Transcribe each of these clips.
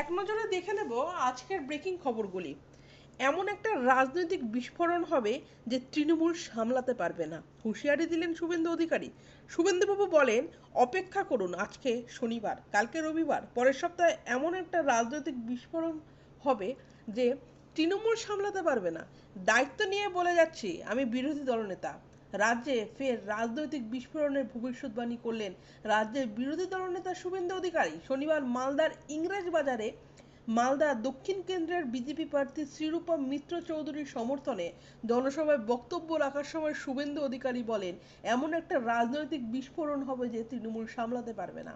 এক নজরে দেখে নেব আজকের ব্রেকিং খবরগুলি। এমন একটা রাজনৈতিক বিস্ফোরণ হবে যে তৃণমূল সামলাতে পারবে না। হুঁশিয়ারি দিলেন শুভেন্দু অধিকারী। শুভেন্দুবাবু বলেন, অপেক্ষা করুন, আজকে শনিবার, কালকে রবিবার, পরের সপ্তাহে এমন একটা রাজনৈতিক বিস্ফোরণ হবে যে তৃণমূল সামলাতে পারবে না। দায়িত্ব নিয়ে বলে যাচ্ছি, আমি বিরোধী দলনেতা। রাজ্যে ফের রাজনৈতিক বিস্ফোরণের ভবিষ্যৎবাণী করলেন রাজ্যের বিরোধী দলনেতা শুভেন্দু অধিকারী। শনিবার মালদার ইংরেজ বাজারে মালদা দক্ষিণ কেন্দ্রের বিজেপি প্রার্থী শ্রীরূপা মিত্র চৌধুরীর সমর্থনে জনসভায় বক্তব্য রাখার সময় শুভেন্দু অধিকারী বলেন, এমন একটা রাজনৈতিক বিস্ফোরণ হবে যে তৃণমূল সামলাতে পারবে না।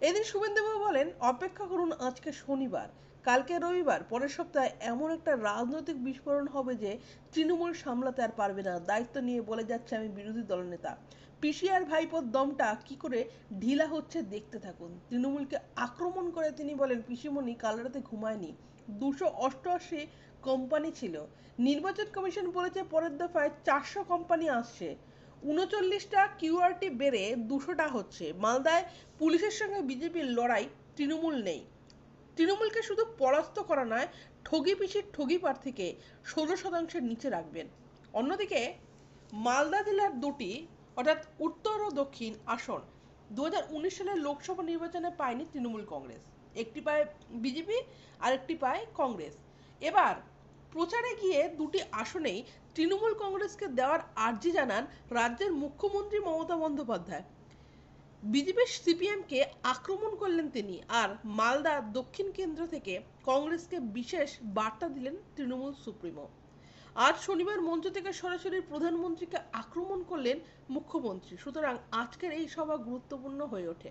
এদিন শুভেন্দুবাবু বলেন, অপেক্ষা করুন, আজকে শনিবার। কালকে রবিবার। পরের সপ্তাহে এমন একটা রাজনৈতিক বিস্ফোরণ হবে যে তৃণমূল সামলাতে আর পারবে না। দায়িত্ব নিয়ে বলে যাচ্ছে আমি বিরোধী দলনেতা পিসিআর ভাইপোর দমটা কি করে ঢিলা হচ্ছে দেখতে থাকুন। তৃণমূলকে আক্রমণ করে তিনি বলেন, পিসিমণি, কাল রাতে ঘুমায়নি। দুশো অষ্টআশি কোম্পানি ছিল। নির্বাচন কমিশন বলেছে পরের দফায় চারশো কোম্পানি আসছে। উনচল্লিশটা কিউআরটি বেড়ে দুশোটা হচ্ছে। মালদায় পুলিশের সঙ্গে বিজেপির লড়াই তৃণমূল নেই। তৃণমূলকে শুধু পরাস্ত করা নয়, ঠগি পিছিয়ে ঠগি প্রার্থীকে ষোলো শতাংশের নিচে রাখবেন। অন্যদিকে মালদা জেলার দুটি, অর্থাৎ উত্তর ও দক্ষিণ আসন দু উনিশ সালের লোকসভা নির্বাচনে পায়নি তৃণমূল কংগ্রেস। একটি পায় বিজেপি, আরেকটি পায় কংগ্রেস। এবার প্রচারে গিয়ে দুটি আসনেই তৃণমূল কংগ্রেসকে দেওয়ার আর্জি জানান রাজ্যের মুখ্যমন্ত্রী মমতা বন্দ্যোপাধ্যায়। বিজেপি সিপিএমকে আক্রমণ করলেন তিনি আর মালদা দক্ষিণ কেন্দ্র থেকে কংগ্রেসকে বিশেষ বার্তা দিলেন তৃণমূল সুপ্রিমো। আজ শনিবার মঞ্চ থেকে সরাসরি প্রধানমন্ত্রীকে আক্রমণ করলেন মুখ্যমন্ত্রী। সুতরাং আজকের এই সভা গুরুত্বপূর্ণ হয়ে ওঠে।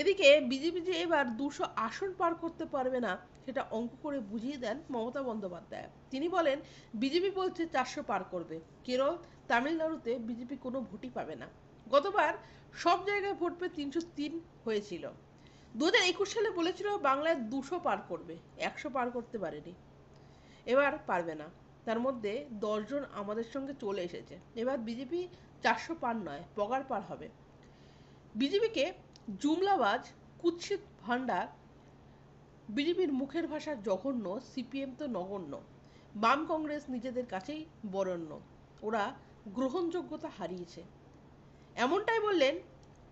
এদিকে বিজেপি যে এবার দুশো আসন পার করতে পারবে না সেটা অঙ্ক করে বুঝিয়ে দেন মমতা বন্দ্যোপাধ্যায়। তিনি বলেন, বিজেপি বলছে চারশো পার করবে। কেরল, তামিলনাড়ুতে বিজেপি কোনো ভোটই পাবে না। গতবার সব জায়গায় ভোট পেয়ে তিনশো তিন হয়েছিল। দু হাজার একুশ সালে বলেছিল বাংলায় দুশো পার করবে। একশো পার করতে পারেনি। এবার পারবে না। তার মধ্যে দশজন আমাদের সঙ্গে চলে এসেছে। এবার বিজেপি চারশো পার নয়, পগার পার হবে। বিজেপিকে জুমলাবাজ, কুৎসিত ভান্ডার বিজেপির মুখের ভাষা জঘন্য, সিপিএম তো নগণ্য। বাম কংগ্রেস নিজেদের কাছেই বরণ্য। ওরা গ্রহণযোগ্যতা হারিয়েছে। এমনটাই বললেন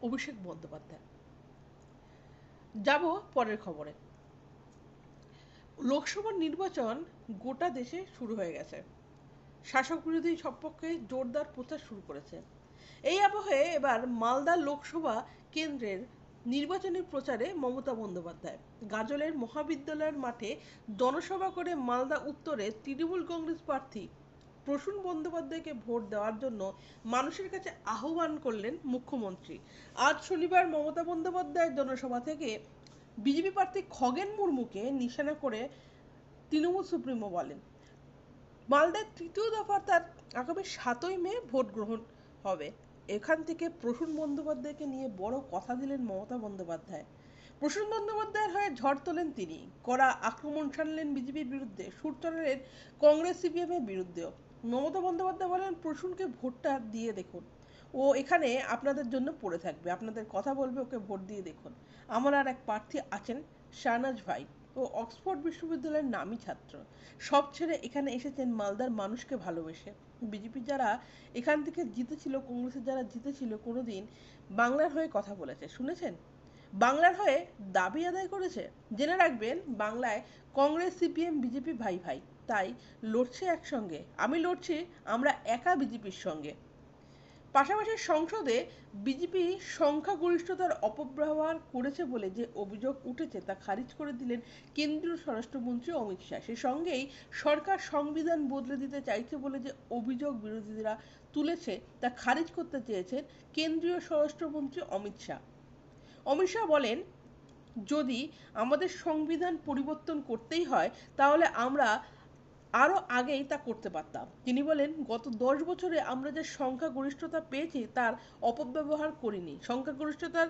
অভিষেক বন্দ্যোপাধ্যায়। যাব পরের খবরে। লোকসভা নির্বাচন গোটা দেশে শুরু হয়ে গেছে। শাসক বিরোধী সপক্ষে জোরদার প্রচার শুরু করেছে। এই আবহে এবার মালদা লোকসভা কেন্দ্রের নির্বাচনী প্রচারে মমতা বন্দ্যোপাধ্যায়। গাজলের মহাবিদ্যালয়ের মাঠে জনসভা করে মালদা উত্তরে তৃণমূল কংগ্রেস প্রার্থী প্রসূন বন্দ্যোপাধ্যায়কে ভোট দেওয়ার জন্য মানুষের কাছে আহ্বান করলেন মুখ্যমন্ত্রী। আজ শনিবার মমতা বন্দ্যোপাধ্যায় জনসভা থেকে বিজেপি প্রার্থী খগেন মুর্মুকে নিশানা করে তৃণমূল সুপ্রিমো বলেন মালদার তৃতীয় দফা তার আগামী সাতই মে ভোট গ্রহণ হবে। এখান থেকে প্রসূন বন্দ্যোপাধ্যায়কে নিয়ে বড় কথা দিলেন মমতা বন্দ্যোপাধ্যায়। প্রসূন বন্দ্যোপাধ্যায়ের হয়ে ঝড় তোলেন তিনি। কড়া আক্রমণ সানলেন বিজেপির বিরুদ্ধে, সুর চড়ালেন কংগ্রেস সিপিএম এর বিরুদ্ধেও। মমতা বন্দ্যোপাধ্যায় বলেন, প্রসূনকে ভোটটা দিয়ে দেখুন। ও এখানে আপনাদের জন্য পড়ে থাকবে। আপনাদের কথা বলবে, ওকে ভোট দিয়ে দেখুন। আমার আর এক প্রার্থী আছেন, শাহনাজ ভাই। ও অক্সফোর্ড বিশ্ববিদ্যালয়ের নামী ছাত্র। সব ছেড়ে এখানে এসেছেন মালদার মানুষকে ভালোবেসে। বিজেপি যারা এখান থেকে জিতেছিল, কংগ্রেসের যারা জিতেছিল কোনোদিন বাংলার হয়ে কথা বলেছে, শুনেছেন? বাংলার হয়ে দাবি আদায় করেছে। জেনে রাখবেন, বাংলায় কংগ্রেস, সিপিএম, বিজেপি ভাই ভাই তাই লড়ছে একসঙ্গে। আমি লড়ছি, আমরা একা বিজেপির সঙ্গে। পাশাপাশি সংসদে বিজেপি সংখ্যাগরিষ্ঠতার অপব্যবহার করেছে বলে যে অভিযোগ উঠেছে তা খারিজ করে দিলেন কেন্দ্রীয় স্বরাষ্ট্রমন্ত্রী অমিত শাহ। সে সঙ্গেই সরকার সংবিধান বদলে দিতে চাইছে বলে যে অভিযোগ বিরোধীরা তুলেছে তা খারিজ করতে চেয়েছেন কেন্দ্রীয় স্বরাষ্ট্রমন্ত্রী অমিত শাহ। অমিত শাহ বলেন, যদি আমাদের সংবিধান পরিবর্তন করতেই হয়, তাহলে আমরা আরও আগেই তা করতে পারতাম। তিনি বলেন, গত দশ বছরে আমরা যে সংখ্যাগরিষ্ঠতা পেয়েছি, তার অপব্যবহার করিনি। সংখ্যাগরিষ্ঠতার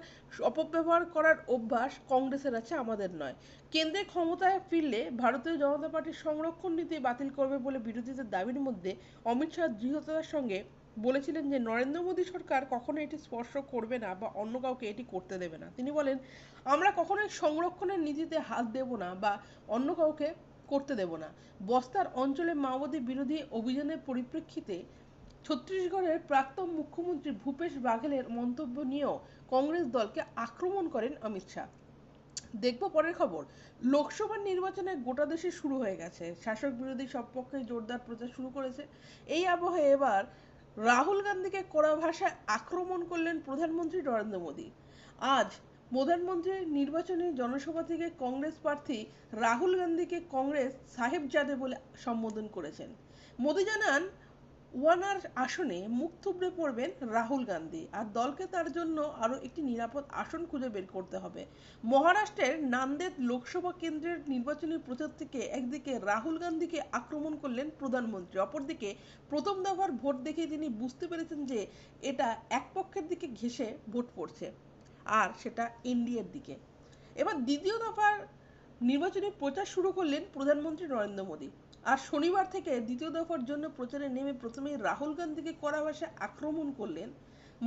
অপব্যবহার করার অভ্যাস কংগ্রেসের আছে, আমাদের নয়। কেন্দ্রে ক্ষমতায় ফিরলে ভারতীয় জনতা পার্টির সংরক্ষণ নীতি বাতিল করবে বলে বিরোধীদের দাবির মধ্যে অমিত শাহ দৃঢ়তার সঙ্গে বলেছিলেন যে, নরেন্দ্র মোদী সরকার কখনো এটি স্পর্শ করবে না বা অন্য কাউকে এটি করতে দেবে না। তিনি বলেন, আমরা কখনোই সংরক্ষণের নীতিতে হাত দেব না বা অন্য কাউকে করতে দেব না। বস্তার অঞ্চলে মাওবাদী বিরোধী অভিযানের পরিপ্রেক্ষিতে ছত্তিশগড়ের প্রাক্তন মুখ্যমন্ত্রী ভূপেশ বাঘেলের মন্তব্য নিয়েও কংগ্রেস দলকে আক্রমণ করেন অমিত শাহ। দেখব পরের খবর। লোকসভা নির্বাচনে গোটা দেশে শুরু হয়ে গেছে। শাসক বিরোধী সব পক্ষে জোরদার প্রচার শুরু করেছে। এই আবহে এবার রাহুল গান্ধীকে কড়া ভাষায় আক্রমণ করলেন প্রধানমন্ত্রী নরেন্দ্র মোদী। আজ প্রধানমন্ত্রীর নির্বাচনী জনসভা থেকে কংগ্রেস প্রার্থী রাহুল গান্ধীকে কংগ্রেস সাহেবজাদে বলে সম্বোধন করেছেন। মোদী জানান, ওয়ানার আসনে মুখ থুবড়ে পড়বেন রাহুল গান্ধী। আর দলকে তার জন্য আরও একটি নিরাপদ আসন খুঁজে বের করতে হবে। মহারাষ্ট্রের নান্দেদ লোকসভা কেন্দ্রের নির্বাচনী প্রচার থেকে একদিকে রাহুল গান্ধীকে আক্রমণ করলেন প্রধানমন্ত্রী, অপরদিকে প্রথম দফার ভোট দেখে তিনি বুঝতে পেরেছেন যে এটা এক পক্ষের দিকে ঘেঁষে ভোট পড়ছে। আর সেটা এনডিএর দিকে। এবার দ্বিতীয় দফার নির্বাচনী প্রচার শুরু করলেন প্রধানমন্ত্রী নরেন্দ্র মোদী। আর শনিবার থেকে দ্বিতীয় দফার জন্য প্রচারে নেমে প্রথমেই রাহুল গান্ধীকে কড়া ভাষায় আক্রমণ করলেন।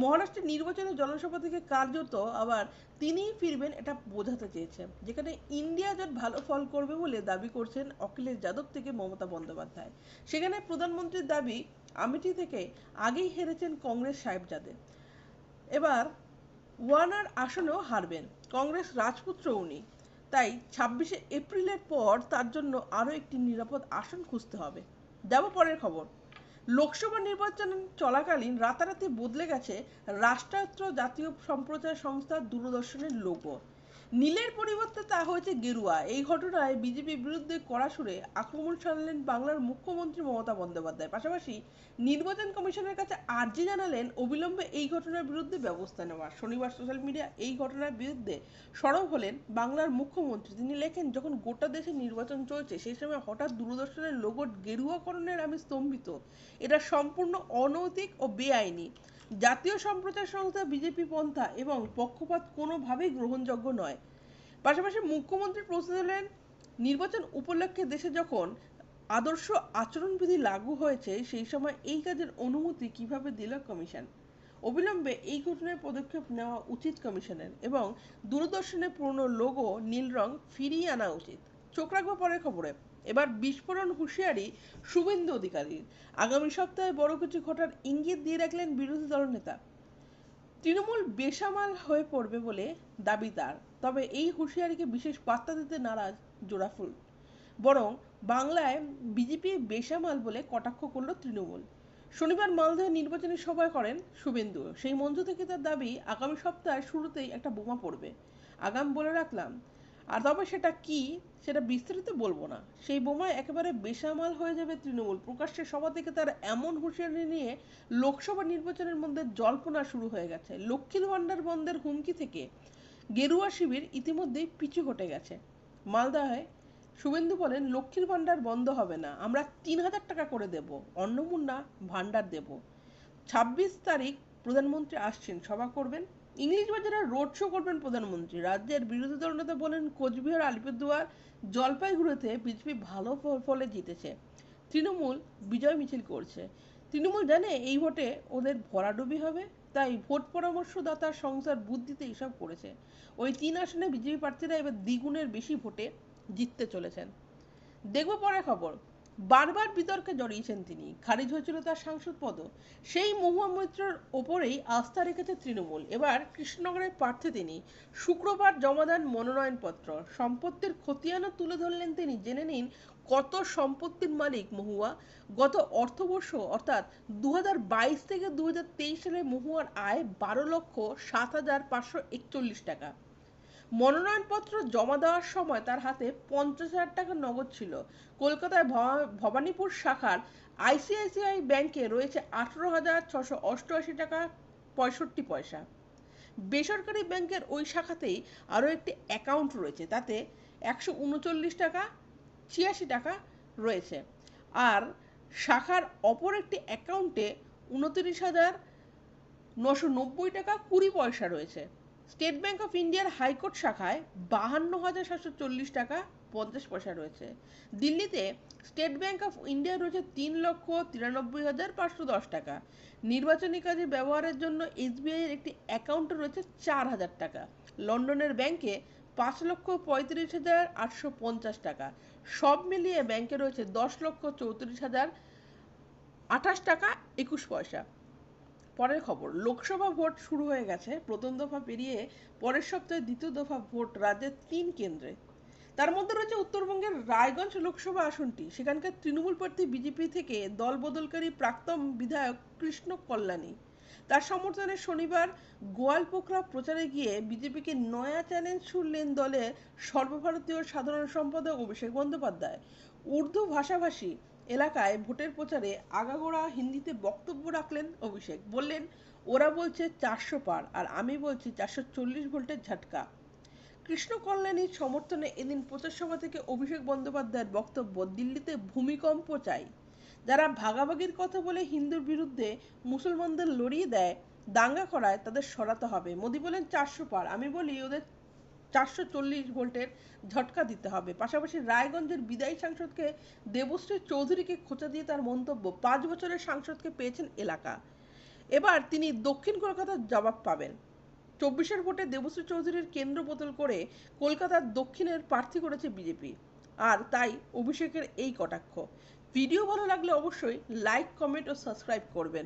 মহারাষ্ট্রের নির্বাচনে জনসভা থেকে কার্যত আবার তিনিই ফিরবেন এটা বোঝাতে চেয়েছেন। যেখানে ইন্ডিয়া জোট ভালো ফল করবে বলে দাবি করছেন অখিলেশ যাদব থেকে মমতা বন্দ্যোপাধ্যায়। সেখানে প্রধানমন্ত্রীর দাবি আমেঠি থেকে আগেই হেরেছেন কংগ্রেস সাহেবজাদে। এবার ওয়ানার আসনেও হারবেন, কংগ্রেস রাজপুত্র উনি। তাই ছাব্বিশে এপ্রিলের পর তার জন্য আরও একটি নিরাপদ আসন খুঁজতে হবে। যাব পরের খবর। লোকসভা নির্বাচন চলাকালীন রাতারাতি বদলে গেছে রাষ্ট্রায়ত্ত জাতীয় সম্প্রচার সংস্থা দূরদর্শনের লোগো নীলের পরিবর্তে তা হয়েছে গেরুয়া। এই ঘটনায় বিজেপির বিরুদ্ধে কড়া সুরে আক্রমণ সারলেন বাংলার মুখ্যমন্ত্রী মমতা বন্দ্যোপাধ্যায়। পাশাপাশি নির্বাচন কমিশনের কাছে আর্জি জানালেন অবিলম্বে এই ঘটনার বিরুদ্ধে ব্যবস্থা নেওয়ার শনিবার সোশ্যাল মিডিয়া এই ঘটনার বিরুদ্ধে সরব হলেন বাংলার মুখ্যমন্ত্রী। তিনি লেখেন, যখন গোটা দেশে নির্বাচন চলছে, সেই সময় হঠাৎ দূরদর্শনের লোগো গেরুয়াকরণের আমি স্তম্ভিত। এটা সম্পূর্ণ অনৈতিক ও বেআইনি। জাতীয় সম্প্রচার সংস্থা বিজেপি পন্থা এবং পক্ষপাত কোনোভাবেই গ্রহণযোগ্য নয়। পাশাপাশি মুখ্যমন্ত্রী প্রশ্ন দিলেন নির্বাচন উপলক্ষে দেশে যখন আদর্শ আচরণবিধি লাগু হয়েছে, সেই সময় এই কাজের অনুমতি কীভাবে দিল কমিশন? অবিলম্বে এই ঘটনায় পদক্ষেপ নেওয়া উচিত কমিশনের এবং দূরদর্শনের পুরনো লোগো নীল রং ফিরিয়ে আনা উচিত। চোখ রাখব পরের খবরে। এবার বিস্ফোরণ হুঁশিয়ারি শুভেন্দু অধিকারীর। আগামী সপ্তাহে বড় কিছু ঘটার ইঙ্গিত দিয়ে রাখলেন বিরোধী দলনেতা তৃণমূল বেসামাল হয়ে পড়বে বলে দাবি তার। তবে এই হুঁশিয়ারিকে বিশেষ বার্তা দিতে নারাজ জোড়াফুল। বরং বাংলায় বিজেপি বেসামাল বলে কটাক্ষ করল তৃণমূল। শনিবার মালদহ নির্বাচনী সভা করেন শুভেন্দু। সেই মঞ্চ থেকে তার দাবি, আগামী সপ্তাহের শুরুতেই একটা বোমা পড়বে। আগাম বলে রাখলাম আর তবে সেটা কি, সেটা বিস্তারিত বলব না। সেই বোমায় একেবারে বেসামাল হয়ে যাবে তৃণমূল। প্রকাশ্যে সভা থেকে তার এমন হুঁশিয়ারি নিয়ে লোকসভা নির্বাচনের মধ্যে জল্পনা শুরু হয়ে গেছে। লক্ষ্মীর ভাণ্ডার বন্ধের হুমকি থেকে গেরুয়া শিবির ইতিমধ্যেই পিছু হটে গেছে। মালদায় শুভেন্দু বলেন, লক্ষ্মীর ভাণ্ডার বন্ধ হবে না। আমরা তিন হাজার টাকা করে দেব। অন্নপূর্ণা ভাণ্ডার দেব। ছাব্বিশ তারিখ প্রধানমন্ত্রী আসছেন। সভা করবেন ইংলিশ বাজারে রোড শো করবেন প্রধানমন্ত্রী। রাজ্যের বিরোধী দল নেতা বলেন, কোচবিহার, আলিপুরদুয়ার, জলপাইগুড়িতে বিজেপি ভালো ফলে জিতেছে। তৃণমূল বিজয় মিছিল করছে। তৃণমূল জানে এই ভোটে ওদের ভরাডুবি হবে, তাই ভোট পরামর্শদাতার সংস্থার বুদ্ধিতে এসব করেছে। ওই তিন আসনে বিজেপি প্রার্থীরা এবার দ্বিগুণের বেশি ভোটে জিততে চলেছেন। দেখব পরে খবর। বারবার বিতর্কে জড়িয়েছেন তিনি। খারিজ হয়েছিল তার সাংসদ পদ সেই মহুয়া মৈত্রের ওপরেই আস্থা রেখেছে তৃণমূল। এবার কৃষ্ণনগরের প্রার্থী তিনি। শুক্রবার জমা দেন মনোনয়নপত্র। সম্পত্তির খতিয়ানও তুলে ধরলেন তিনি। জেনে নিন কত সম্পত্তির মালিক মহুয়া। গত অর্থবর্ষ, অর্থাৎ দু হাজার বাইশ থেকে দু হাজার তেইশ সালে মহুয়ার আয় বারো লক্ষ সাত হাজার পাঁচশো একচল্লিশ টাকা। মনোনয়নপত্র জমা দেওয়ার সময় তার হাতে পঞ্চাশ হাজার টাকা নগদ ছিল। কলকাতায় ভবানীপুর শাখার আইসিআইসিআই ব্যাংকে রয়েছে আঠেরো হাজার ছশো অষ্টআশি টাকা পঁয়ষট্টি পয়সা। বেসরকারি ব্যাংকের ওই শাখাতেই আরও একটি অ্যাকাউন্ট রয়েছে, তাতে একশো উনচল্লিশ টাকা, ছিয়াশি টাকা রয়েছে। আর শাখার অপর একটি অ্যাকাউন্টে উনত্রিশ হাজার নশো নব্বই টাকা কুড়ি পয়সা রয়েছে। স্টেট ব্যাংক অফ ইন্ডিয়ার হাইকোর্ট শাখায় বাহান্ন হাজার সাতশো চল্লিশ টাকা পঞ্চাশ পয়সা রয়েছে। দিল্লিতে স্টেট ব্যাংক অফ ইন্ডিয়া রয়েছে তিন লক্ষ তিরানব্বই হাজার পাঁচশো দশ টাকা। নির্বাচনী কাজে ব্যবহারের জন্য এসবিআই এর একটি অ্যাকাউন্ট রয়েছে চার হাজার টাকা। লন্ডনের ব্যাংকে পাঁচ লক্ষ পঁয়ত্রিশ হাজার আটশো পঞ্চাশ টাকা। সব মিলিয়ে ব্যাংকে রয়েছে দশ লক্ষ চৌত্রিশ হাজার আঠাশ টাকা একুশ পয়সা। পরের খবর, লোকসভা ভোট শুরু হয়ে গেছে। প্রথম দফা পেরিয়ে পরের সপ্তাহে দ্বিতীয় দফা ভোট রাজ্যের তিন কেন্দ্রে। তার মধ্যে রয়েছে উত্তরবঙ্গের রায়গঞ্জ লোকসভা আসনটি। সেখানকার তৃণমূল প্রার্থী বিজেপি থেকে দল বদলকারী প্রাক্তন বিধায়ক কৃষ্ণ কল্যাণী। তার সমর্থনে শনিবার গোয়ালপোখরা প্রচারে গিয়ে বিজেপিকে নয়া চ্যালেঞ্জ ছুড়লেন দলের সর্বভারতীয় সাধারণ সম্পাদক অভিষেক বন্দ্যোপাধ্যায়। উর্দু ভাষাভাষী এলাকায় ভোটের প্রচারে আগাগোড়া হিন্দিতে বক্তব্য রাখলেন অভিষেক। বললেন, ওরা বলছে চারশো পার আর আমি বলছি চারশো চল্লিশ ভোল্টের ঝাটকা। কৃষ্ণ কল্যাণীর সমর্থনে এদিন প্রচার সভা থেকে অভিষেক বন্দ্যোপাধ্যায়ের বক্তব্য দিল্লিতে ভূমিকম্প চাই। যারা ভাগাভাগির কথা বলে হিন্দুর বিরুদ্ধে মুসলমানদের লড়িয়ে দেয়, দাঙ্গা করায় তাদের সরাতে হবে। মোদি বলেন, চারশো পার। আমি বলি, ওদের চারশো চল্লিশ ভোল্টের ঝটকা দিতে হবে। পাশাপাশি রায়গঞ্জের বিদায়ী সাংসদকে দেবশ্রী চৌধুরীকে খোঁচা দিয়ে তার মন্তব্য, পাঁচ বছরের সাংসদকে পেয়েছেন এলাকা। এবার তিনি দক্ষিণ কলকাতার জবাব পাবেন। চব্বিশের ভোটে দেবশ্রী চৌধুরীর কেন্দ্র বদল করে কলকাতার দক্ষিণের প্রার্থী করেছে বিজেপি। আর তাই অভিষেকের এই কটাক্ষ। ভিডিও ভালো লাগলে অবশ্যই লাইক, কমেন্ট ও সাবস্ক্রাইব করবেন।